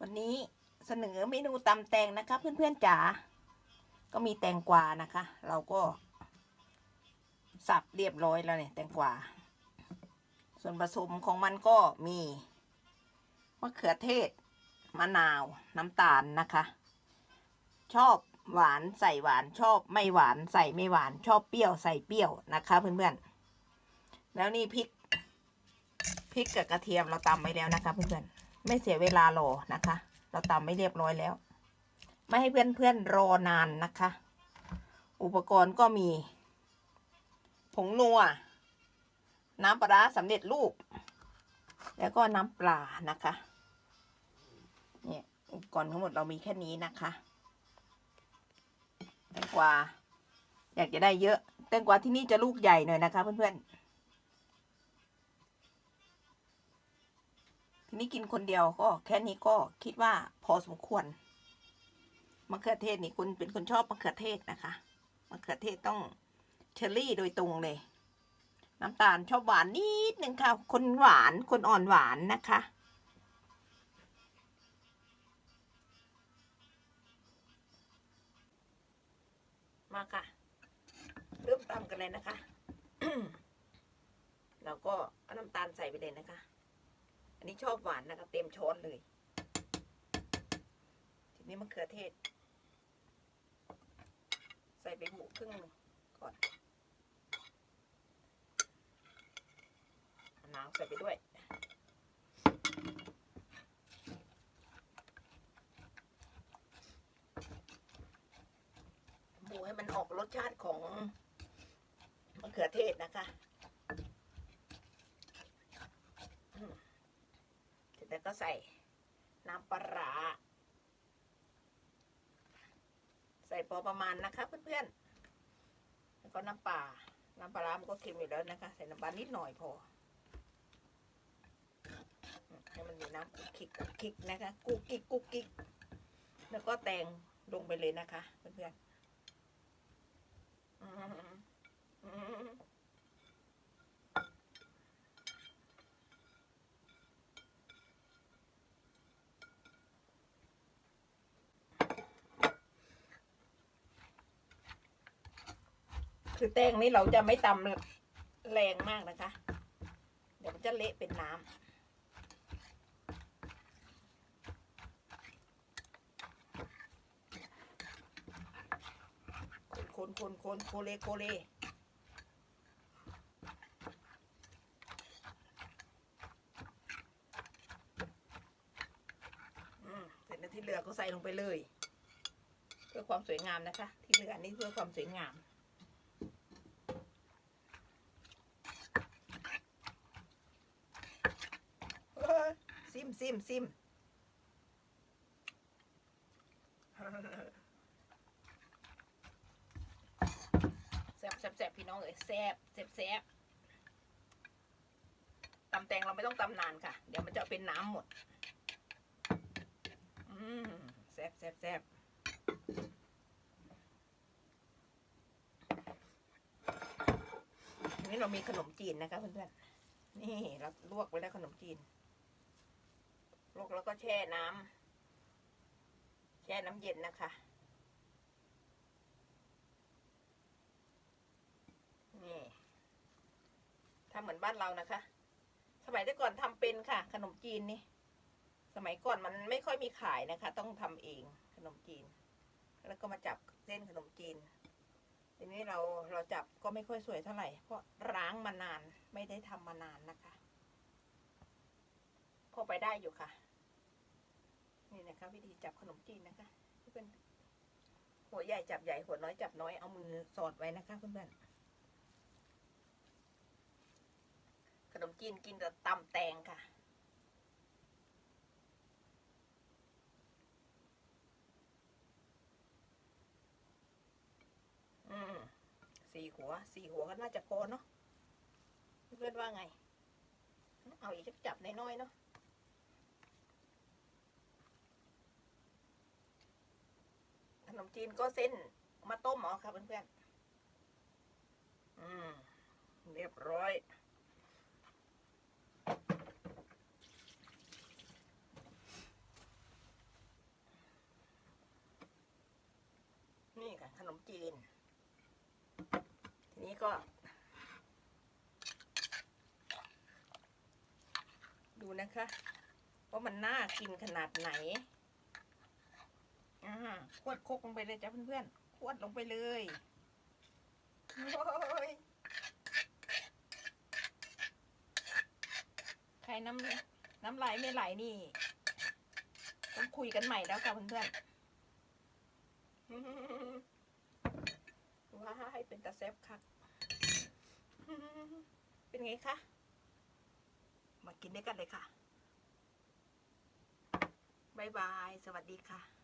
วันนี้เสนอเมนูตำแตงนะคะ เพื่อนๆจ๋าก็มีแตงกวานะคะ เราก็ สับเรียบร้อยแล้วเนี่ยแตงกวาส่วนผสมของมันก็มีมะเขือเทศมะนาว น้ำตาลนะคะ ชอบหวานใส่หวานชอบไม่หวานใส่ไม่หวานชอบเปรี้ยวใส่เปรี้ยวนะคะ เพื่อนๆแล้วนี่พริกพริกกับกระเทียมเราตำไว้แล้วนะคะเพื่อนๆ ไม่เสียเวลารอนะคะ เราตำไม่เรียบร้อยแล้ว ไม่ให้เพื่อนๆรอนานนะคะ อุปกรณ์ก็มี ผงนัว น้ำปลาร้าสำเร็จรูป แล้วก็น้ำปลานะคะเนี่ยอุปกรณ์ทั้งหมดเรามีแค่นี้นะคะแตงกวาอยากจะได้เยอะแตงกวาที่นี่จะลูกใหญ่หน่อยนะคะเพื่อนๆ นี้กินคนเดียวก็แค่นี้ก็คิดว่าพอสมควรมะเขือเทศนี่คุณเป็นคนชอบมะเขือเทศนะคะมะเขือเทศต้องเชอร์รี่โดยตรงเลย น้ำตาลชอบหวานนิดนึงค่ะ คนหวานคนอ่อนหวานนะคะ มาค่ะ เริ่มตำกันเลยนะคะ เราก็เอาน้ำตาลใส่ไปเลยนะคะ อันนี้ชอบหวานนะคะเต็มช้อนเลย ทีนี้มะเขือเทศ ใส่ไปหมูครึ่งนึงก่อนมะนาวใส่ไปด้วยหมูให้มันออกรสชาติของมะเขือเทศนะคะอืมเสร็จแล้วก็ ใส่น้ำปลาใส่พอประมาณนะคะเพื่อนๆ แล้วก็น้ำปลา น้ำปลาร้ามันก็เค็มอยู่แล้วนะคะ ใส่น้ำปลานิดหน่อยพอให้มันมีน้ำกุกกิกกุกกิกนะคะกุกกิกกุกกิก แล้วก็แตงลงไปเลยนะคะเพื่อนๆ อืมอืม คือแตงนี้เราจะไม่ตำแรงมากนะคะ เดี๋ยวมันจะเละเป็นน้ำคนคนคนโคเลโคเลเสร็จแล้วที่เหลือก็ใส่ลงไปเลย เพื่อความสวยงามนะคะ ที่เหลือนี่เพื่อความสวยงาม เอ้ยซิ มซิมซิมแซบแซบแซบพี่น้องเอ้ยแซบแซบแซบตำแตงเราไม่ต้องตำนานค่ะ เดี๋ยวมันจะเป็นน้ำหมด อืมแซบแซบแซบนี้เรามีขนมจีนนะคะเพื่อนๆ นี่เราลวกไว้แล้วขนมจีน ลวกแล้วก็แช่น้ำแช่น้ำเย็นนะคะ นี่ทำเหมือนบ้านเรานะคะ สมัยแต่ก่อนทำเป็นค่ะ ขนมจีนนี่ สมัยก่อนมันไม่ค่อยมีขายนะคะ ต้องทำเองขนมจีน แล้วก็มาจับเส้นขนมจีนทีนี้เราเราจับก็ไม่ค่อยสวยเท่าไหร่ เพราะร้างมานานไม่ได้ทำมานานนะคะ พอไปได้อยู่ค่ะ นี่นะคะวิธีจับขนมจีนนะคะเพื่อนหัวใหญ่จับใหญ่หัวน้อยจับน้อยเอามือสอดไว้นะคะเพื่อนๆขนมจีนกินแต่ตำแตงค่ะอืมสี่หัวสี่หัวก็น่าจะพอเนาะเพื่อนว่าไง เอาอีกจักจับน้อยๆเนาะ ขนมจีนก็เส้นมาต้มหรอค่ะเพื่อนๆ อืม เรียบร้อย นี่ค่ะขนมจีน ทีนี้ก็ ดูนะคะ ว่ามันน่ากินขนาดไหน อ่าขวดโคกลงไปเลยจ้ะเพื่อนๆขวดลงไปเลยโอ้ยใครน้ำน้ำลายไม่ไหลนี่ ต้องคุยกันใหม่แล้วค่ะเพื่อนๆว้ายเป็นตาเซฟคักเป็นไงคะ มากินด้วยกันเลยค่ะบายบาย สวัสดีค่ะ